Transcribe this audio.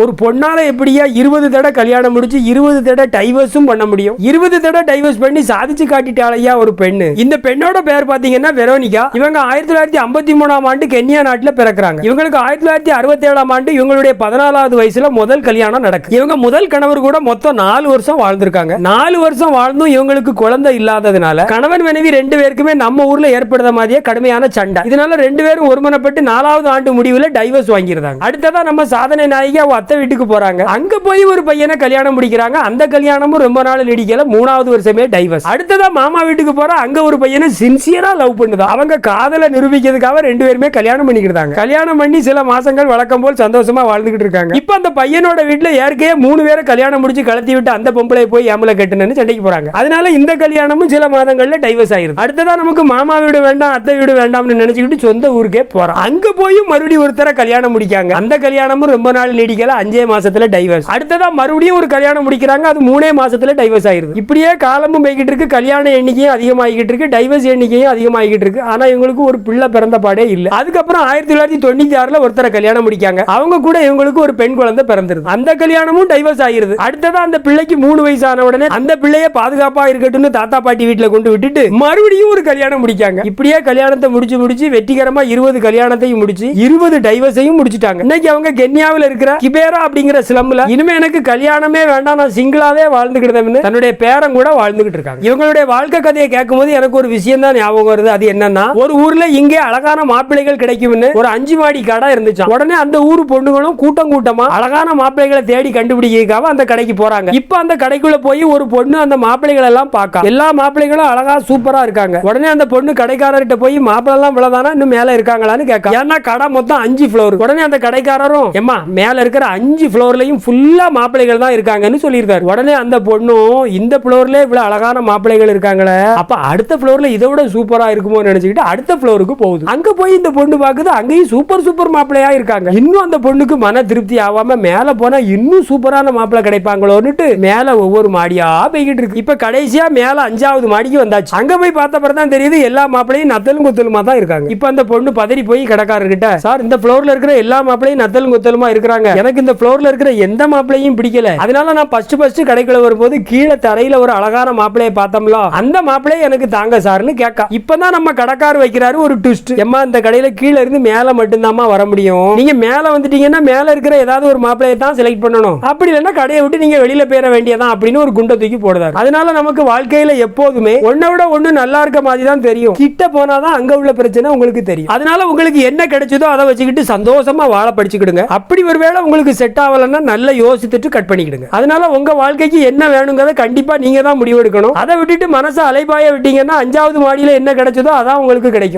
ஒரு பொண்ணால எப்படியா இருபது தடவை கல்யாணம் முடிச்சு இருபது தடவை டைவர்ஸும் பண்ண முடியும்? இருபது தடவை டைவர்ஸ் பண்ணி சாதிச்சு காட்டிட்டாளையா ஒரு பெண்ணு? இந்த பெண்ணோட பேர் பாத்தீங்கன்னா வெரோனிகா. இவங்க ஆயிரத்தி தொள்ளாயிரத்தி ஐம்பத்தி மூணாம் ஆண்டு கென்யா நாட்டுல பிறக்கிறாங்க. இவங்களுக்கு ஆயிரத்தி தொள்ளாயிரத்தி அறுபத்தி ஏழாம் ஆண்டு இவங்களுடைய பதினாலாவது வயசுல முதல் கல்யாணம் நடக்கு. இவங்க முதல் கணவர் கூட மொத்தம் நாலு வருஷம் வாழ்ந்திருக்காங்க. நாலு வருஷம் வாழ்ந்தும் இவங்களுக்கு குழந்தை இல்லாததுனால கணவன் மனைவி ரெண்டு பேருக்குமே நம்ம ஊர்ல ஏற்படுற மாதிரியே கடுமையான சண்டை. இதனால ரெண்டு பேரும் ஒருமனப்பட்டு நாலாவது ஆண்டு முடிவுல டைவர்ஸ் வாங்கியிருந்தாங்க அடுத்ததான் நம்ம சாதனை நாயகி அத்தை வீட்டுக்கு போறாங்க. அங்க போய் ஒரு பையனை கல்யாணம் முடிக்கிறாங்க. அந்த கல்யாணமும் ரொம்ப நாள் நீடிக்கல. மூணாவது வருஷமே டைவர்ஸ் அடுத்ததா மாமா வீட்டுக்கு போற. அங்க ஒரு பையனை சின்சியரா லவ் பண்ணுதா. அவங்க காதலை நிரூபிக்கிறதுக்காக ரெண்டு பேருமே கல்யாணம் பண்ணிக்கிட்டாங்க. கல்யாணம் பண்ணி சில மாசங்கள் வழக்கம் போல் சந்தோஷமா வாழ்ந்துகிட்டு இருக்காங்க. இப்ப அந்த பையனோட வீட்டுல ஏற்கனவே மூணு பேரை கல்யாணம் முடிச்சு கலத்தி விட்டு அந்த பொம்பளை போய் ஏமல கட்டுனு சண்டைக்கு போறாங்க. அதனால இந்த கல்யாணமும் சில மாதங்கள்ல டைவர்ஸ் ஆயிருது. அடுத்ததா நமக்கு மாமா வீடு வேண்டாம் அத்தை வீடு வேண்டாம்னு நினைச்சுக்கிட்டு சொந்த ஊருக்கே போறோம் அங்க போய் மறுபடியும் ஒருத்தரை கல்யாணம் முடிக்காங்க. அந்த கல்யாணமும் ரொம்ப நாள் நீடிக்கல. அஞ்சே மாசத்துல டைவர்ஸ் அடுத்ததா மறுபடியும் ஒரு கல்யாணம் முடிக்கிறாங்க அது மூணே மாசத்துல டைவர்ஸ் ஆயிருது. இப்படியே காலமும் போய்கிட்டு இருக்கு கல்யாண எண்ணிக்கையும் அதிகமாகிக்கிட்டு இருக்கு டைவர்ஸ் எண்ணிக்கையும் அதிகமாகிக்கிட்டு இருக்கு. ஆனா இவங்களுக்கு ஒரு பிள்ளை பிறந்த பாடே இல்ல. அதுக்கப்புறம் ஆயிரத்தி தொள்ளாயிரத்தி தொண்ணூத்தி ஆறுல ஒருத்தரை கல்யாணம் முடிக்காங்க. அவங்க கூட இவங்களுக்கு ஒரு பெண் குழந்தை பிறந்திருது. அந்த கல்யாணமும் டைவர்ஸ் ஆயிருது. அடுத்ததா அந்த பிள்ளைக்கு மூணு வயசான உடனே அந்த பிள்ளைய பாதுகாப்பா இருக்கட்டும்னு தாத்தா பாட்டி வீட்டுல கொண்டு விட்டுட்டு மறுபடியும் ஒரு கல்யாணம் முடிக்காங்க. இப்படியே கல்யாணத்தை முடிச்சு முடிச்சு வெற்றிகரமா இருபது கல்யாணத்தையும் முடிச்சு இருபது டைவர்ஸையும் முடிச்சிட்டாங்க. இன்னைக்கு அவங்க கென்யாவில் இருக்கிற பேரா அப்படிங்கிற சிலம்புல இனிமே எனக்கு கல்யாணமே வேண்டாம் நான் சிங்கிளாவே வாழ்ந்துக்கிட்டேன்னு தன்னுடைய பேரம் கூட வாழ்ந்துகிட்டு இருக்காங்க. இவங்களுடைய வாழ்க்கை கதையை கேட்கும்போது எனக்கு ஒரு விஷயம் தான் ஞாபகம் வருது. அது என்னன்னா ஒரு ஊர்ல இங்கே அழகான மாப்பிள்ளைகள் கிடைக்கும்னு ஒரு அஞ்சு மாடி கடை இருந்துச்சு உடனே அந்த ஊர் பொண்ணுங்களும் கூட்டம் கூட்டமா அழகான மாப்பிள்ளைகளை தேடி கண்டுபிடிக்கிறதுக்காக அந்த கடைக்கு போறாங்க. இப்ப அந்த கடைக்குள்ள போய் ஒரு பொண்ணு அந்த மாப்பிள்ளைகள் எல்லாம் பார்க்க எல்லா மாப்பிள்ளைகளும் அழகா சூப்பரா இருக்காங்க. உடனே அந்த பொண்ணு கடைக்காரர்கிட்ட போய் மாப்பிள்ளை எல்லாம் இவ்வளவுதானா? இன்னும் மேல இருக்காங்களான்னு கேட்க. ஏன்னா கடை மொத்தம் அஞ்சு ஃப்ளோர் உடனே அந்த கடைக்காரரும் எம்மா மேல இருக்கிற அஞ்சு ஃப்ளோர்லையும் ஃபுல்லாக மாப்பிள்ளைகள் தான் இருக்காங்கன்னு சொல்லியிருக்காரு. உடனே அந்த பொண்ணும் இந்த ஃப்ளோர்ல இவ்வளோ அழகான மாப்பிள்ளைகள் இருக்காங்களே அப்ப அடுத்த ஃப்ளோர்ல இதை விட சூப்பரா இருக்குமோ நினச்சிக்கிட்டு அடுத்த ஃப்ளோருக்கு போகுது. அங்கே போய் இந்த பொண்ணு பார்க்குது அங்கேயும் சூப்பர் சூப்பர் மாப்பிள்ளையா இருக்காங்க. இன்னும் அந்த பொண்ணுக்கு மன திருப்தி ஆகாம மேலே போனால் இன்னும் சூப்பரான மாப்பிள்ளை கிடைப்பாங்களோன்னுட்டு மேலே ஒவ்வொரு மாடியா போய்கிட்டு இருக்கு. இப்போ கடைசியா மேல அஞ்சாவது மாடிக்கு வந்தாச்சு. அங்க போய் பார்த்த பிறகு தான் தெரியுது எல்லா மாப்பிளையும் நத்தலும் குத்தலுமா தான் இருக்காங்க. இப்போ அந்த பொண்ணு பதறி போய் கடைக்காரர்கிட்ட சார் இந்த ஃப்ளோர்ல இருக்கிற எல்லா மாப்பிளையும் நத்தலும் குத்தலுமா இருக்கிறாங்க. எனக்கு இந்த ஃப்ளோரில் இருக்கிற எந்த மாப்பிளையும் பிடிக்கல. அதனால நான் ஃபர்ஸ்ட் ஃபர்ஸ்ட் கடைக்குள்ள வரும்போது கீழே தரையில ஒரு அழகான மாப்பிள்ளையை பார்த்தோம்ல. அந்த மாப்பிளைய எனக்கு தாங்க சார்னு கேட்கா இப்பதான் நம்ம கடைக்காரர் வைக்கிறாரு ஒரு ட்விஸ்ட் எம்மா இந்த கடையில கீழே இருந்து மேல மட்டும்தாம்மா வர முடியும்? நீங்க மேல வந்துட்டீங்கன்னா மேல இருக்கிற ஏதாவது ஒரு மாப்பிள்ளையை தான் செலக்ட் பண்ணணும். அப்படி இல்லைன்னா கடையை விட்டு நீங்க வெளியில போயிட வேண்டியதான் அப்படின்னு ஒரு குண்டை தூக்கி போடுறாரு. அதனால நமக்கு வாழ்க்கையில எப்போதுமே ஒன்னை விட ஒண்ணு நல்லா இருக்க மாதிரி தான் தெரியும். கிட்ட போனாதான் அங்க உள்ள பிரச்சனை உங்களுக்கு தெரியும். அதனால உங்களுக்கு என்ன கிடைச்சதோ அதை வச்சுக்கிட்டு சந்தோஷமா வாழ படிச்சுக்கிடுங்க. அப்படி ஒருவேளை உங்களுக்கு செட் ஆகலைன்னா நல்லா யோசித்துட்டு கட் பண்ணிக்கிடுங்க. அதனால உங்க வாழ்க்கைக்கு என்ன வேணுங்கிறத கண்டிப்பா நீங்க தான் முடிவெடுக்கணும். அதை விட்டுட்டு மனசை அலைபாய விட்டீங்கன்னா அஞ்சாவது மாடியில் என்ன கிடைச்சதோ அதான் உங்களுக்கு கிடைக்கும்.